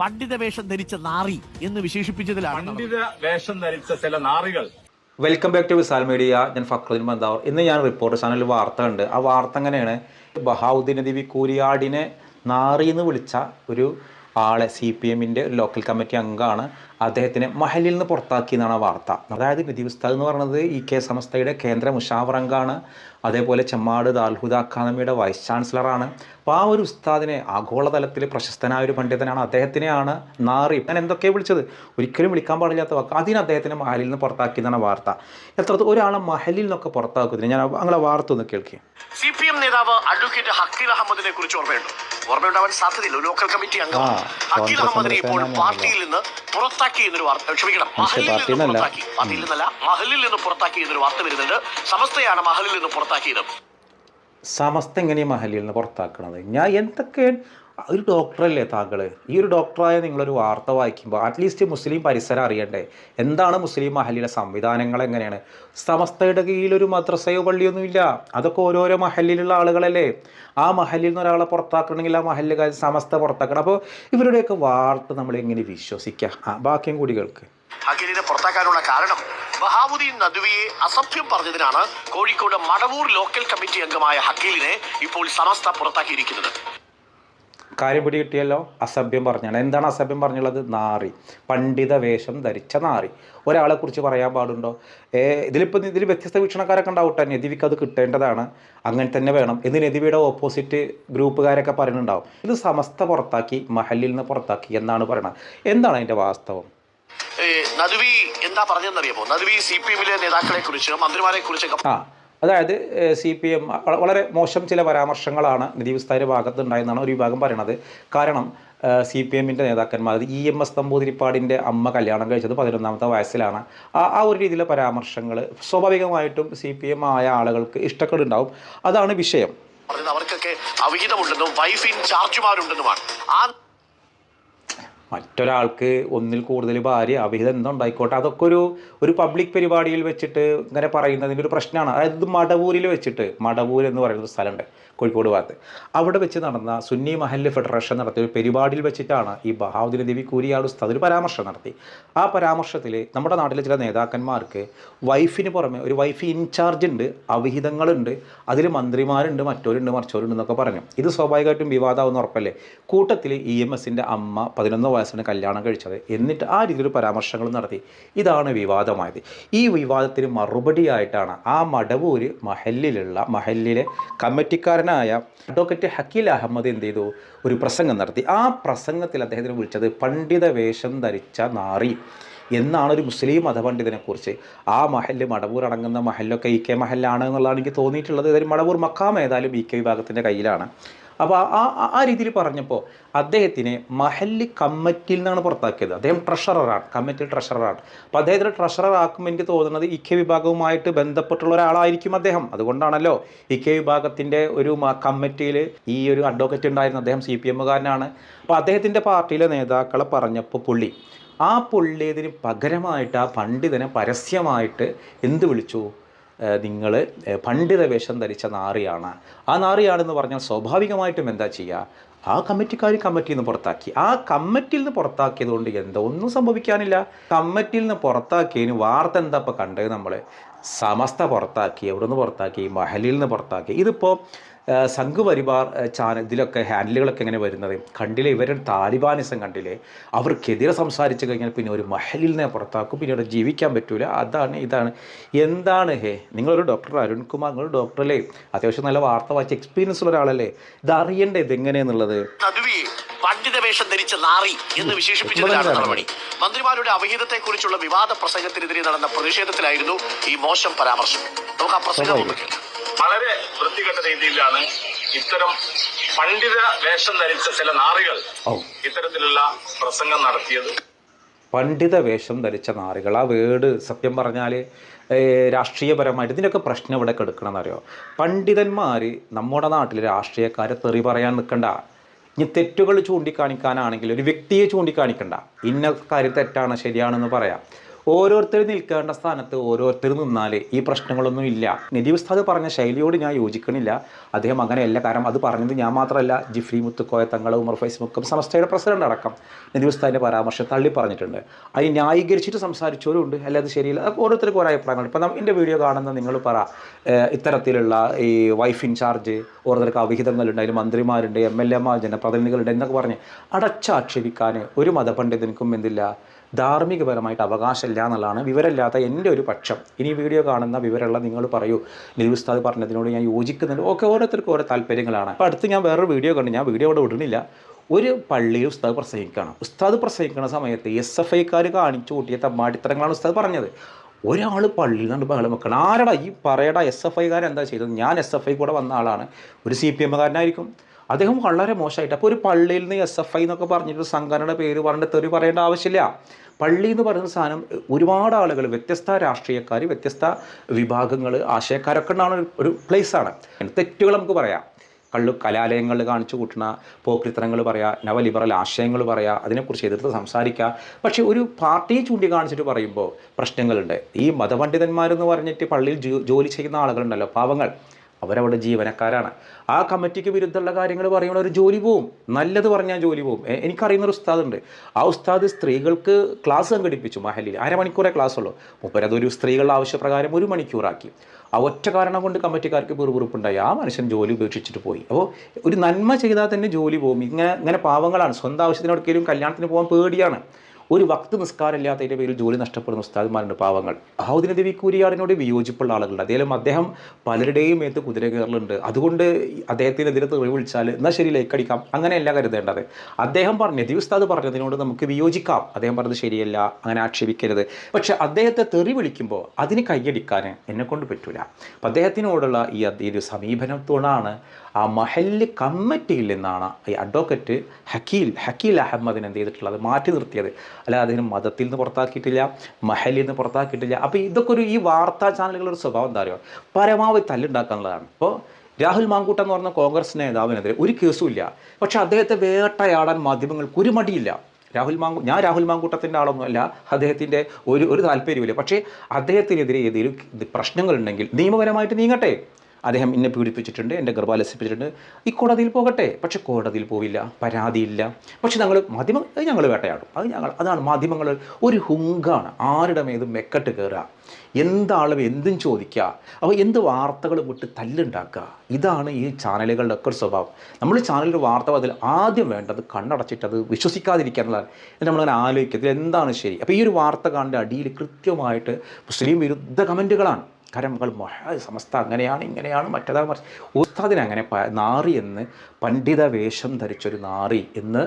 പണ്ഡിത വേഷം ധരിച്ച നാറി എന്ന് വിശേഷിപ്പിച്ചതിലാണ്. പണ്ഡിത വേഷം ധരിച്ച ചില നാറികൾ. Welcome back to Visal media ഞാൻ ഫക്രുദ്ദീൻ ബന്താവർ ഇന്ന് ഞാൻ റിപ്പോർട്ട് ചാനലിൽ വാർത്ത ഉണ്ട് ആ വാർത്ത എങ്ങനെയാണ്? ബഹാവുദ്ദീൻ ദേവി കൂരിയാടിനെ നാറി എന്ന് വിളിച്ച ഒരു ആളെ സി പി എമ്മിന്റെ ലോക്കൽ കമ്മിറ്റി അംഗമാണ് അദ്ദേഹത്തിനെ മഹലിൽ നിന്ന് പുറത്താക്കി എന്നാണ് വാർത്ത. അതായത് ഉസ്താദ് എന്ന് പറയുന്നത് ഇ കെ സമസ്തയുടെ കേന്ദ്ര മുഷാവറങ്കാണ് അതേപോലെ ചെമ്മാട് ദാൽഹുദ അക്കാദമിയുടെ വൈസ് ചാൻസലറാണ് അപ്പോൾ ആ ഒരു ഉസ്താദിനെ ആഗോളതലത്തിൽ പ്രശസ്തനായ ഒരു പണ്ഡിതനാണ്. അദ്ദേഹത്തിനെയാണ് നാറി ഞാൻ എന്തൊക്കെ വിളിച്ചത്? ഒരിക്കലും വിളിക്കാൻ പാടില്ലാത്ത വാക്ക്. അതിന് അദ്ദേഹത്തിനെ മഹലിൽ നിന്ന് പുറത്താക്കി എന്നാണ് വാർത്ത. എത്ര ഒരാളെ മഹലിൽ നിന്നൊക്കെ പുറത്താക്കുന്നതിന്? ഞാൻ അങ്ങനെ വാർത്ത ഒന്ന് കേൾക്കുകയും സി പി എം നേതാവ് അഡ്വക്കേറ്റ് ഹക്കീൽ അഹമ്മദിനെ കുറിച്ച് ഓർമ്മയുണ്ട്? ഓർമ്മയുണ്ടാവാൻ സാധ്യതയില്ല. ലോക്കൽ കമ്മിറ്റി അംഗം. അഖിൽ അഹമ്മദിനെ ഇപ്പോൾ പാർട്ടിയിൽ നിന്ന് പുറത്താക്കി എന്നൊരു വാർത്ത ക്ഷമിക്കണം മഹലിൽ നിന്ന് പുറത്താക്കി പാർട്ടിയിൽ നിന്നല്ല മഹലിൽ നിന്ന് പുറത്താക്കി എന്നൊരു വാർത്ത വരുന്നുണ്ട്. സമസ്തയാണ് മഹലിൽ നിന്ന് പുറത്താക്കിയത്. സമസ്ത എങ്ങനെയാണ് മഹലിൽ നിന്ന് പുറത്താക്കണത്? ഞാൻ എന്തൊക്കെ ഒരു ഡോക്ടറല്ലേ താങ്കൾ ഈ ഒരു ഡോക്ടറായ നിങ്ങളൊരു വാർത്ത വായിക്കുമ്പോൾ അറ്റ്ലീസ്റ്റ് മുസ്ലിം പരിസരം അറിയണ്ടേ? എന്താണ് മുസ്ലിം മഹലിലെ സംവിധാനങ്ങൾ എങ്ങനെയാണ്? സമസ്തയുടെ കീഴിലൊരു മദ്രസയോ പള്ളിയൊന്നുമില്ല. അതൊക്കെ ഓരോരോ മഹലിലുള്ള ആളുകളല്ലേ. ആ മഹലിൽ നിന്ന് ഒരാളെ പുറത്താക്കണമെങ്കിൽ ആ മഹലിൽ സമസ്ത പുറത്താക്കണം. അപ്പോൾ ഇവരുടെയൊക്കെ വാർത്ത നമ്മൾ എങ്ങനെ വിശ്വസിക്കുക ആ ബാക്കിയും കൂടി കേൾക്ക്. ഹക്കീലിനെ പുറത്താക്കാനുള്ള കാരണം ബഹാവുദ്ദീൻ നദ്വിയെ അസഭ്യം പറഞ്ഞതിനാണ് കോഴിക്കോട് മടവൂർ ലോക്കൽ കമ്മിറ്റി അംഗമായ ഹക്കീലിനെ ഇപ്പോൾ സമസ്ത പുറത്താക്കിയിരിക്കുന്നത്. കാര്യം പിടി കിട്ടിയല്ലോ അസഭ്യം പറഞ്ഞാണ്. എന്താണ് അസഭ്യം പറഞ്ഞുള്ളത്? നാറി. പണ്ഡിത വേഷം ധരിച്ച നാറി. ഒരാളെ കുറിച്ച് പറയാൻ പാടുണ്ടോ? ഏ ഇതിലിപ്പോൾ ഇതിൽ വ്യത്യസ്ത വീക്ഷണക്കാരൊക്കെ ഉണ്ടാവട്ടെ? നദിവിക്ക് അത് കിട്ടേണ്ടതാണ്. അങ്ങനെ തന്നെ വേണം. എന്ന് നദിവിയുടെ ഓപ്പോസിറ്റ് ഗ്രൂപ്പുകാരൊക്കെ പറയുന്നുണ്ടാവും. ഇത് സമസ്ത പുറത്താക്കി മഹലിൽ നിന്ന് പുറത്താക്കി എന്നാണ് പറയുന്നത് എന്താണ് അതിന്റെ വാസ്തവം? നദുവി നദ്വി എന്താ പറഞ്ഞതെന്നറിയാമോ? നദുവി സി പി എമ്മിലെ നേതാക്കളെ കുറിച്ച് മന്ത്രിമാരെ കുറിച്ചൊക്കെ ആ. അതായത് സി പി എം വളരെ മോശം ചില പരാമർശങ്ങളാണ് നിധി വിസ്താര ഭാഗത്ത് ഉണ്ടായെന്നാണ് ഒരു വിഭാഗം പറയണത് കാരണം സി പി എമ്മിന്റെ നേതാക്കന്മാർ ഇ എം എസ് നമ്പൂതിരിപ്പാടിന്റെ അമ്മ കല്യാണം കഴിച്ചത് പതിനൊന്നാമത്തെ വയസ്സിലാണ്. ആ ഒരു രീതിയിലെ പരാമർശങ്ങൾ സ്വാഭാവികമായിട്ടും സി പി എം ആയ ആളുകൾക്ക് ഇഷ്ടക്കേടുണ്ടാവും. അതാണ് വിഷയം. അവർക്കൊക്കെ അവിഹിതമുണ്ടെന്നും വൈഫ് ഇൻ ചാർജുമാരുണ്ടെന്നുമാണ്. ആ മറ്റൊരാൾക്ക് ഒന്നിൽ കൂടുതൽ ഭാര്യ അവിഹിതം എന്തുണ്ടായിക്കോട്ടെ? അതൊക്കെ ഒരു ഒരു പബ്ലിക് പരിപാടിയിൽ വെച്ചിട്ട് ഇങ്ങനെ പറയുന്നതിന്റെ ഒരു പ്രശ്നമാണ്. അതായത് മടവൂരിൽ വെച്ചിട്ട് മടവൂർ എന്ന് പറയുന്ന സ്ഥലമുണ്ട്. കോഴിക്കോട് ഭാഗത്ത്. അവിടെ വെച്ച് നടന്ന സുന്നി മഹല്ല് ഫെഡറേഷൻ നടത്തിയ ഒരു പരിപാടിയിൽ വെച്ചിട്ടാണ് ഈ ബഹാവുദ്ദീൻ ദേവി കൂരിയാട് ഉസ്താദ് ഒരു പരാമർശം നടത്തി. ആ പരാമർശത്തിൽ നമ്മുടെ നാട്ടിലെ ചില നേതാക്കന്മാർക്ക് വൈഫിന് പുറമെ ഒരു വൈഫ് ഇൻചാർജ് ഉണ്ട് അവിഹിതങ്ങളുണ്ട് അതിൽ മന്ത്രിമാരുണ്ട് മറ്റോരുണ്ട് മറിച്ചോരുണ്ട് എന്നൊക്കെ പറഞ്ഞു. ഇത് സ്വാഭാവികമായിട്ടും വിവാദമാവുന്ന ഉറപ്പല്ലേ? കൂട്ടത്തിൽ ഇ എം എസിന്റെ അമ്മ പതിനൊന്ന് വയസ്സിന് കല്യാണം കഴിച്ചത് എന്നിട്ട് ആ രീതിയിൽ പരാമർശങ്ങൾ നടത്തി. ഇതാണ് വിവാദമായത്. ഈ വിവാദത്തിന് മറുപടിയായിട്ടാണ് ആ മടവൂര് മഹല്ലിലുള്ള മഹല്ലിലെ മഹലിലെ കമ്മിറ്റിക്കാരനായ അഡ്വക്കേറ്റ് ഹക്കീൽ അഹമ്മദ് എന്ത് ചെയ്തു? ഒരു പ്രസംഗം നടത്തി. ആ പ്രസംഗത്തിൽ അദ്ദേഹത്തിന് വിളിച്ചത് പണ്ഡിത വേഷം ധരിച്ച നാറി എന്നാണ് ഒരു മുസ്ലിം മതപണ്ഡിതനെക്കുറിച്ച്. ആ മഹൽ മടവൂർ അടങ്ങുന്ന മഹലൊക്കെ ഇ കെ മഹലാണ് എന്നുള്ളതാണ് എനിക്ക് തോന്നിയിട്ടുള്ളത്. ഏതായാലും മടവൂർ മക്കാം ഏതായാലും ഇ കെ വിഭാഗത്തിന്റെ കയ്യിലാണ്. അപ്പോൾ ആ ആ- രീതിയിൽ പറഞ്ഞപ്പോൾ അദ്ദേഹത്തിനെ മഹല്ലി കമ്മിറ്റിയിൽ നിന്നാണ് പുറത്താക്കിയത്. അദ്ദേഹം ട്രഷററാണ് കമ്മിറ്റി ട്രഷററാണ്. അപ്പോൾ അദ്ദേഹത്തിന് ട്രഷറർ ആക്കുമ്പോൾ എനിക്ക് തോന്നുന്നത് ഇക്കെ വിഭാഗവുമായിട്ട് ബന്ധപ്പെട്ടുള്ള ഒരാളായിരിക്കും അദ്ദേഹം. അതുകൊണ്ടാണല്ലോ ഇക്കെ വിഭാഗത്തിന്റെ ഒരു കമ്മിറ്റിയിൽ ഈ ഒരു അഡ്വക്കേറ്റ് ഉണ്ടായിരുന്ന അദ്ദേഹം സി പി എമ്മുകാരനാണ്. അപ്പോൾ അദ്ദേഹത്തിന്റെ പാർട്ടിയിലെ നേതാക്കളെ പറഞ്ഞപ്പോൾ പുള്ളി ആ പുള്ളിയതിന് പകരമായിട്ട് ആ പണ്ഡിതനെ പരസ്യമായിട്ട് എന്ത് വിളിച്ചു? നിങ്ങൾ പണ്ഡിത വേഷം ധരിച്ച നാറിയാണ്. ആ നാറിയാണെന്ന് പറഞ്ഞാൽ സ്വാഭാവികമായിട്ടും എന്താ ചെയ്യുക ആ കമ്മിറ്റിക്കാർ കമ്മിറ്റിയിൽ നിന്ന് പുറത്താക്കി. ആ കമ്മിറ്റിയിൽ നിന്ന് പുറത്താക്കിയത് കൊണ്ട് എന്താ ഒന്നും സംഭവിക്കാനില്ല. കമ്മിറ്റിയിൽ നിന്ന് പുറത്താക്കിയതിന് വാർത്ത എന്താ ഇപ്പോൾ കണ്ടത് നമ്മൾ സമസ്ത പുറത്താക്കി എവിടെ നിന്ന് പുറത്താക്കി? മഹലിൽ നിന്ന് പുറത്താക്കി. ഇതിപ്പോൾ ഏഹ് സംഘ് പരിവാർ ഏഹ് ചാനൽ ഇതിലൊക്കെ ഹാൻഡിലുകളൊക്കെ എങ്ങനെ വരുന്നത്? കണ്ടില്ലേ ഇവരെ താലിബാനിസം കണ്ടില്ലേ? അവർക്കെതിരെ സംസാരിച്ചു കഴിഞ്ഞാൽ പിന്നെ ഒരു മഹലിൽ നിന്ന് പുറത്താക്കും പിന്നെ അവിടെ ജീവിക്കാൻ പറ്റൂല. അതാണ് ഇതാണ്. എന്താണ് ഹേ നിങ്ങളൊരു ഡോക്ടർ അരുൺകുമാർ നിങ്ങൾ ഡോക്ടറല്ലേ അത്യാവശ്യം നല്ല വാർത്ത വായിച്ച എക്സ്പീരിയൻസ് ഉള്ള ഒരാളല്ലേ? ഇത് അറിയണ്ടേ ഇത് എങ്ങനെയെന്നുള്ളത് പണ്ഡിത വേഷം ധരിച്ച നാറി എന്ന് വിശേഷിപ്പിച്ചതിലാണ് നടപടി. മന്ത്രിമാരുടെ അവിഹിതത്തെ കുറിച്ചുള്ള വിവാദ പ്രസംഗത്തിനെതിരെ നടന്ന പ്രതിഷേധത്തിലായിരുന്നു ഈ മോശം പരാമർശം. നമുക്ക് ആ പ്രസംഗം ഒന്ന് കേൾക്കാം വളരെ വൃത്തികെട്ട രീതിയിലാണ് ഇത്തരം പണ്ഡിത വേഷം ധരിച്ച ചില നാറികൾ ഇത്തരത്തിലുള്ള പ്രസംഗം നടത്തിയത്. പണ്ഡിത വേഷം ധരിച്ച നാറികൾ. ആ വേട് സത്യം പറഞ്ഞാൽ രാഷ്ട്രീയപരമായിട്ട് ഇതിന്റെയൊക്കെ പ്രശ്നം ഇവിടെ കെടുക്കണമെന്നറിയോ പണ്ഡിതന്മാർ നമ്മുടെ നാട്ടിൽ രാഷ്ട്രീയക്കാരെ തെറി പറയാൻ നിൽക്കണ്ട ഇനി തെറ്റുകൾ ചൂണ്ടിക്കാണിക്കാനാണെങ്കിൽ ഒരു വ്യക്തിയെ ചൂണ്ടിക്കാണിക്കണ്ട. ഇന്ന കാര്യം തെറ്റാണ് ശരിയാണെന്ന് പറയാം. ഓരോരുത്തരും നിൽക്കേണ്ട സ്ഥാനത്ത് ഓരോരുത്തർ നിന്നാൽ ഈ പ്രശ്നങ്ങളൊന്നും ഇല്ല. നിധി ഉസ്താദ് പറഞ്ഞ ശൈലിയോട് ഞാൻ യോജിക്കണില്ല. അദ്ദേഹം അങ്ങനെയല്ല കാരണം അത് പറഞ്ഞത് ഞാൻ മാത്രമല്ല. ജിഫ്രി മുത്തുക്കോയ തങ്ങൾ ഉമർ ഫൈസ് മുക്കം സംസ്ഥയുടെ പ്രസിഡന്റ് അടക്കം നിധി ഉസ്താദിന്റെ പരാമർശം തള്ളി പറഞ്ഞിട്ടുണ്ട്. അത് ന്യായീകരിച്ചിട്ട് സംസാരിച്ചവരും ഉണ്ട് അല്ല അത് ശരിയില്ല ഓരോരുത്തർക്കും ഓരോ അഭിപ്രായങ്ങൾ. ഇപ്പം എന്റെ വീഡിയോ കാണുന്ന നിങ്ങൾ പറ ഇത്തരത്തിലുള്ള ഈ വൈഫ് ഇൻചാർജ് ഓരോരുത്തർക്ക് അവിഹിതങ്ങളുണ്ട്. അതിൽ മന്ത്രിമാരുണ്ട് എം എൽ എമാർ ജനപ്രതിനിധികളുണ്ട് എന്നൊക്കെ പറഞ്ഞ് അടച്ചാക്ഷേപിക്കാൻ ഒരു മതപണ്ഡിതനിക്കും എന്തില്ല. ധാർമ്മികപരമായിട്ട് അവകാശമില്ല എന്നുള്ളതാണ് വിവരമില്ലാത്ത എന്റെ ഒരു പക്ഷം. ഇനി വീഡിയോ കാണുന്ന വിവരമുള്ള നിങ്ങൾ പറയൂ. നിലു പറഞ്ഞതിനോട് ഞാൻ യോജിക്കുന്നുണ്ട്. ഒക്കെ ഓരോരുത്തർക്കും ഓരോ താല്പര്യങ്ങളാണ്. അപ്പോൾ അടുത്ത് ഞാൻ വേറൊരു വീഡിയോ കണ്ടു. ഞാൻ വീഡിയോ അവിടെ വിടുന്നില്ല. ഒരു പള്ളിയിൽ ഉസ്താദ് പ്രസംഗിക്കണം ഉസ്താദ് പ്രസംഗിക്കുന്ന സമയത്ത് എസ് എഫ് ഐക്കാർ കാണിച്ചു കൂട്ടിയ തമ്മാടിത്തരങ്ങളാണ് ഉസ്താദ് പറഞ്ഞത്. ഒരാൾ പള്ളിയിൽ നിന്ന് ബഹളം വെക്കണം. ആരടാ ഈ പറയടാ എസ് എഫ് ഐക്കാരൻ എന്താ ചെയ്തത്? ഞാൻ എസ് എഫ് ഐ കൂടെ വന്ന ആളാണ്. ഒരു സി പി എമ്മുകാരനായിരിക്കും. അദ്ദേഹം വളരെ മോശമായിട്ട് അപ്പോൾ ഒരു പള്ളിയിൽ നിന്ന് എസ് എഫ് ഐ എന്നൊക്കെ പറഞ്ഞിട്ട് സംഘടനയുടെ പേര് പറഞ്ഞിട്ട് തെറി പറയേണ്ട ആവശ്യമില്ല. പള്ളി എന്ന് പറയുന്ന സാധനം ഒരുപാട് ആളുകൾ വ്യത്യസ്ത രാഷ്ട്രീയക്കാർ വ്യത്യസ്ത വിഭാഗങ്ങൾ ആശയക്കാരൊക്കെ ഉണ്ടാവുന്ന ഒരു- പ്ലേസാണ് തെറ്റുകൾ നമുക്ക് പറയാം. കള്ളു കലാലയങ്ങളിൽ കാണിച്ചു കൂട്ടുന്ന പോക്രിത്തനങ്ങൾ പറയുക നവലിബറൽ ആശയങ്ങൾ പറയുക അതിനെക്കുറിച്ച് എതിർത്ത് സംസാരിക്കുക പക്ഷേ ഒരു പാർട്ടിയെ ചൂണ്ടിക്കാണിച്ചിട്ട് പറയുമ്പോൾ പ്രശ്നങ്ങളുണ്ട്. ഈ മതപണ്ഡിതന്മാരെന്ന് പറഞ്ഞിട്ട് പള്ളിയിൽ ജോലി ചെയ്യുന്ന ആളുകളുണ്ടല്ലോ പാവങ്ങൾ. അവരവിടെ ജീവനക്കാരാണ്. ആ കമ്മിറ്റിക്ക് വിരുദ്ധമുള്ള കാര്യങ്ങൾ പറയുമ്പോൾ ഒരു ജോലി പോവും. നല്ലത് പറഞ്ഞാൽ ജോലി പോവും. എനിക്കറിയുന്ന ഒരു ഉസ്താദുണ്ട്. ആ ഉസ്താദ് സ്ത്രീകൾക്ക് ക്ലാസ് സംഘടിപ്പിച്ചു മഹലിൽ. അരമണിക്കൂറേ ക്ലാസ് ഉള്ളൂ മുപ്പരതൊരു സ്ത്രീകളുടെ ആവശ്യപ്രകാരം ഒരു മണിക്കൂറാക്കി. ആ ഒറ്റ കാരണം കൊണ്ട് കമ്മിറ്റിക്കാർക്ക് പിറുപിറുപ്പുണ്ടായി. ആ മനുഷ്യൻ ജോലി ഉപേക്ഷിച്ചിട്ട് പോയി. അപ്പോൾ ഒരു നന്മ ചെയ്താൽ തന്നെ ജോലി പോകും ഇങ്ങനെ ഇങ്ങനെ പാവങ്ങളാണ്. സ്വന്തം ആവശ്യത്തിനൊക്കെയും കല്യാണത്തിന് പോകാൻ പേടിയാണ്. ഒരു വക്ത് നിസ്കാരമില്ലാത്തതിന്റെ പേരിൽ ജോലി നഷ്ടപ്പെടുന്ന ഉസ്താദ്മാരുണ്ട് പാവങ്ങൾ. അഹൗദിന ദേവി കൂരിയാടിനോട് വിയോജിപ്പുള്ള ആളുകളുണ്ട്. അദ്ദേഹം അദ്ദേഹം പലരുടെയും മേത്ത് കുതിര കയറലുണ്ട്. അതുകൊണ്ട് അദ്ദേഹത്തിനെതിരെ തെറി വിളിച്ചാൽ എന്നാൽ ശരി ലൈക്കടിക്കാം അങ്ങനെയല്ല കരുതേണ്ടത്. അദ്ദേഹം പറഞ്ഞു നദി ഉസ്താദ് പറഞ്ഞതിനോട് നമുക്ക് വിയോജിക്കാം. അദ്ദേഹം പറഞ്ഞത് ശരിയല്ല അങ്ങനെ ആക്ഷേപിക്കരുത്. പക്ഷെ അദ്ദേഹത്തെ തെറി വിളിക്കുമ്പോൾ അതിന് കൈയടിക്കാൻ എന്നെ കൊണ്ട് പറ്റൂല. അപ്പം അദ്ദേഹത്തിനോടുള്ള ഈ അദ് ഈ ഒരു സമീപനത്തോടാണ് ആ മഹല്ല് കമ്മിറ്റിയിൽ നിന്നാണ് ഈ അഡ്വക്കറ്റ് ഹക്കീൽ ഹക്കീൽ അഹമ്മദിന് എന്ത് ചെയ്തിട്ടുള്ളത്? മാറ്റി നിർത്തിയത്. അല്ലാതെ അതിന് മതത്തിൽ നിന്ന് പുറത്താക്കിയിട്ടില്ല മഹലിൽ നിന്ന് പുറത്താക്കിയിട്ടില്ല. അപ്പോൾ ഇതൊക്കെ ഒരു ഈ വാർത്താ ചാനലുകളുടെ ഒരു സ്വഭാവം എന്താ പറയുക പരമാവധി തല്ലുണ്ടാക്കാനുള്ളതാണ്. അപ്പോൾ രാഹുൽ മാങ്കൂട്ട എന്ന് പറഞ്ഞ കോൺഗ്രസ് നേതാവിനെതിരെ ഒരു കേസും ഇല്ല. പക്ഷെ അദ്ദേഹത്തെ വേട്ടയാടാൻ മാധ്യമങ്ങൾക്ക് ഒരു മടിയില്ല. രാഹുൽ മാങ്കു ഞാൻ രാഹുൽ മാങ്കൂട്ടത്തിന്റെ ആളൊന്നുമല്ല അദ്ദേഹത്തിന്റെ ഒരു ഒരു താല്പര്യമില്ല പക്ഷേ അദ്ദേഹത്തിനെതിരെ ഏതെങ്കിലും പ്രശ്നങ്ങളുണ്ടെങ്കിൽ നിയമപരമായിട്ട് നീങ്ങട്ടെ. അദ്ദേഹം എന്നെ പീഡിപ്പിച്ചിട്ടുണ്ട് എന്റെ ഗർഭാലസിപ്പിച്ചിട്ടുണ്ട് ഈ കോടതിയിൽ പോകട്ടെ. പക്ഷെ കോടതിയിൽ പോവില്ല പരാതിയില്ല. പക്ഷെ ഞങ്ങൾ മാധ്യമം ഞങ്ങൾ വേട്ടയാടും. അത് ഞങ്ങൾ അതാണ് മാധ്യമങ്ങൾ ഒരു ഹുങ്കാണ്. ആരുടെ മേതും മെക്കെട്ട് കയറുക. എന്താളും എന്തും ചോദിക്കുക അപ്പോൾ എന്ത് വാർത്തകൾ വിട്ട് തല്ലുണ്ടാക്കുക ഇതാണ് ഈ ചാനലുകളുടെ ഒക്കെ ഒരു സ്വഭാവം. നമ്മൾ ചാനലിൽ വാർത്ത അതിൽ ആദ്യം വേണ്ടത് കണ്ണടച്ചിട്ട് അത് എന്നിട്ട് നമ്മളിങ്ങനെ ആലോചിക്കുക എന്താണ് ശരി? അപ്പോൾ ഈ ഒരു വാർത്ത കാണേണ്ട അടിയിൽ കൃത്യമായിട്ട് മുസ്ലിം വിരുദ്ധ കമന്റുകളാണ്. കാരണം മകൾ മൊഹ സമസ്ത അങ്ങനെയാണ് ഇങ്ങനെയാണ് മറ്റേതാ മറിച്ച്. ഉസ്താദിനെ അങ്ങനെ നാറി എന്ന് പണ്ഡിത വേഷം ധരിച്ചൊരു നാറി എന്ന്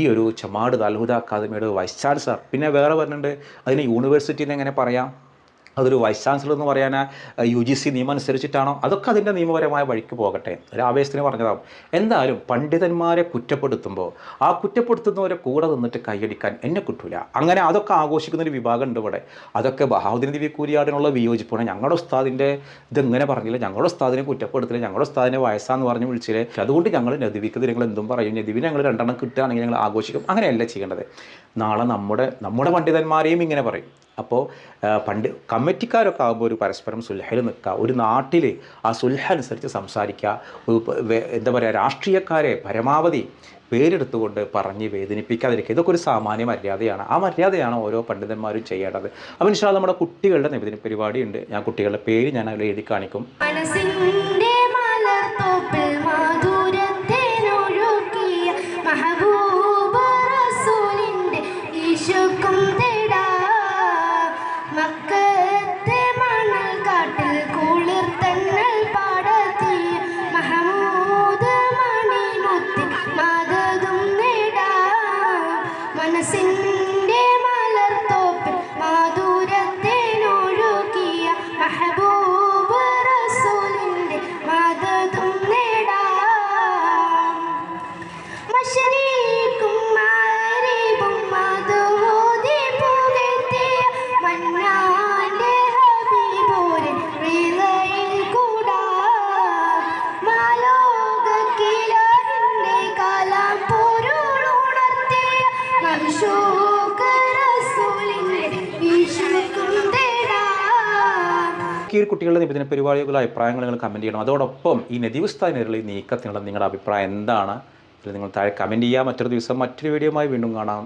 ഈ ഒരു ചമാട് ദൽഹുദ അക്കാദമിയുടെ വൈസ് ചാൻസലർ. പിന്നെ വേറെ പറഞ്ഞിട്ടുണ്ട് അതിന് യൂണിവേഴ്സിറ്റിനെ എങ്ങനെ പറയാം? അതൊരു വൈസ് ചാൻസലർ എന്ന് പറയാൻ യു ജി സി നിയമം അനുസരിച്ചിട്ടാണോ? അതൊക്കെ അതിന്റെ നിയമപരമായ വഴിക്ക് പോകട്ടെ ഒരു ആവേശത്തിന് പറഞ്ഞതാവും. എന്തായാലും പണ്ഡിതന്മാരെ കുറ്റപ്പെടുത്തുമ്പോൾ ആ കുറ്റപ്പെടുത്തുന്നവരെ കൂടെ നിന്നിട്ട് കൈയടിക്കാൻ എന്നെ കിട്ടൂല. അങ്ങനെ അതൊക്കെ ആഘോഷിക്കുന്ന ഒരു വിഭാഗം ഉണ്ട് ഇവിടെ. അതൊക്കെ ബഹാദുദ്ദീൻ ദിവി കൂരിയാടിനുള്ള വിയോജിപ്പാണ്. ഞങ്ങളുടെ ഉസ്താദിന്റെ ഇതെങ്ങനെ പറഞ്ഞില്ല. ഞങ്ങളുടെ ഉസ്താദിനെ കുറ്റപ്പെടുത്തില്ല. ഞങ്ങളുടെ ഉസ്താദിനെ വയസ്സാന്ന് പറഞ്ഞ് വിളിച്ചില്ലേ. അതുകൊണ്ട് ഞങ്ങൾ നദിവിക്ക് നിങ്ങൾ എന്തും പറയും. നദിവിനെ ഞങ്ങൾ രണ്ടെണ്ണം കിട്ടുകയാണെങ്കിൽ ഞങ്ങൾ ആഘോഷിക്കും. അങ്ങനെയല്ല ചെയ്യേണ്ടത്. നാളെ നമ്മുടെ നമ്മുടെ പണ്ഡിതന്മാരെയും ഇങ്ങനെ പറയും. അപ്പോൾ പണ്ട് കമ്മിറ്റിക്കാരൊക്കെ ആകുമ്പോൾ ഒരു പരസ്പരം സുൽഹയിൽ നിൽക്കുക ഒരു നാട്ടിൽ ആ സുൽഹ അനുസരിച്ച് സംസാരിക്കുക എന്താ പറയുക രാഷ്ട്രീയക്കാരെ പരമാവധി പേരെടുത്തുകൊണ്ട് പറഞ്ഞ് വേദനിപ്പിക്കാതിരിക്കുക ഇതൊക്കെ ഒരു സാമാന്യ മര്യാദയാണ്. ആ മര്യാദയാണ് ഓരോ പണ്ഡിതന്മാരും ചെയ്യേണ്ടത്. അപ്പം ഇൻഷാ നമ്മുടെ കുട്ടികളുടെ നിവേദന പരിപാടിയുണ്ട്. ഞാൻ കുട്ടികളുടെ പേര് ഞാൻ അതിൽ എഴുതി കാണിക്കും. ഈ ഒരു കുട്ടികളുടെ നിബന്ധന പരിപാടികളുടെ അഭിപ്രായങ്ങൾ നിങ്ങൾ കമന്റ് ചെയ്യണം. അതോടൊപ്പം ഈ നദിവസ്ഥാനിലുള്ള നീക്കത്തിനുള്ള നിങ്ങളുടെ അഭിപ്രായം എന്താണ്? നിങ്ങൾ താഴെ കമന്റ് ചെയ്യുക മറ്റൊരു ദിവസം മറ്റൊരു വീഡിയോയുമായി വീണ്ടും കാണാം.